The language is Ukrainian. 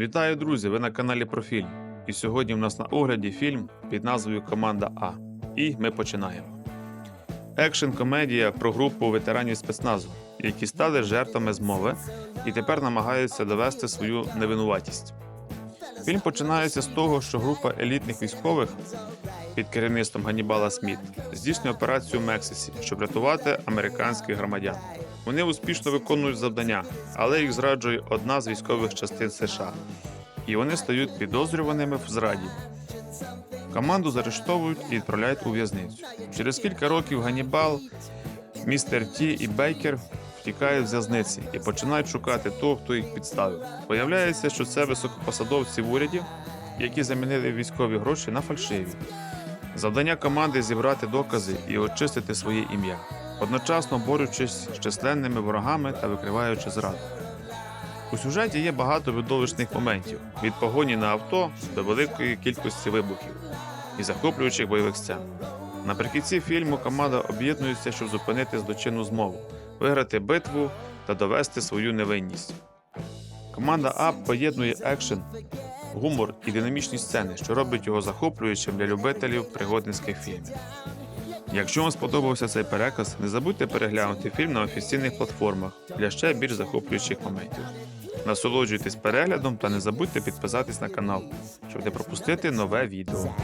Вітаю, друзі! Ви на каналі Профільм. І сьогодні в нас на огляді фільм під назвою Команда А. І ми починаємо. Екшн комедія про групу ветеранів спецназу, які стали жертвами змови і тепер намагаються довести свою невинуватість. Фільм починається з того, що група елітних військових під керівництвом Ганнібала Сміт здійснює операцію в Мексиці, щоб врятувати американських громадян. Вони успішно виконують завдання, але їх зраджує одна з військових частин США, і вони стають підозрюваними в зраді. Команду заарештовують і відправляють у в'язницю. Через кілька років Ганнібал, містер Ті і Бейкер втікають з в'язниці і починають шукати того, хто їх підставив. Виявляється, що це високопосадовці в уряді, які замінили військові гроші на фальшиві. Завдання команди зібрати докази і очистити своє ім'я, одночасно борючись з численними ворогами та викриваючи зраду. У сюжеті є багато видовищних моментів від погоні на авто до великої кількості вибухів і захоплюючих бойових сцен. Наприкінці фільму команда об'єднується, щоб зупинити злочинну змову, виграти битву та довести свою невинність. Команда А поєднує екшен, гумор і динамічні сцени, що робить його захоплюючим для любителів пригодницьких фільмів. Якщо вам сподобався цей переказ, не забудьте переглянути фільм на офіційних платформах для ще більш захоплюючих моментів. Насолоджуйтесь переглядом та не забудьте підписатись на канал, щоб не пропустити нове відео.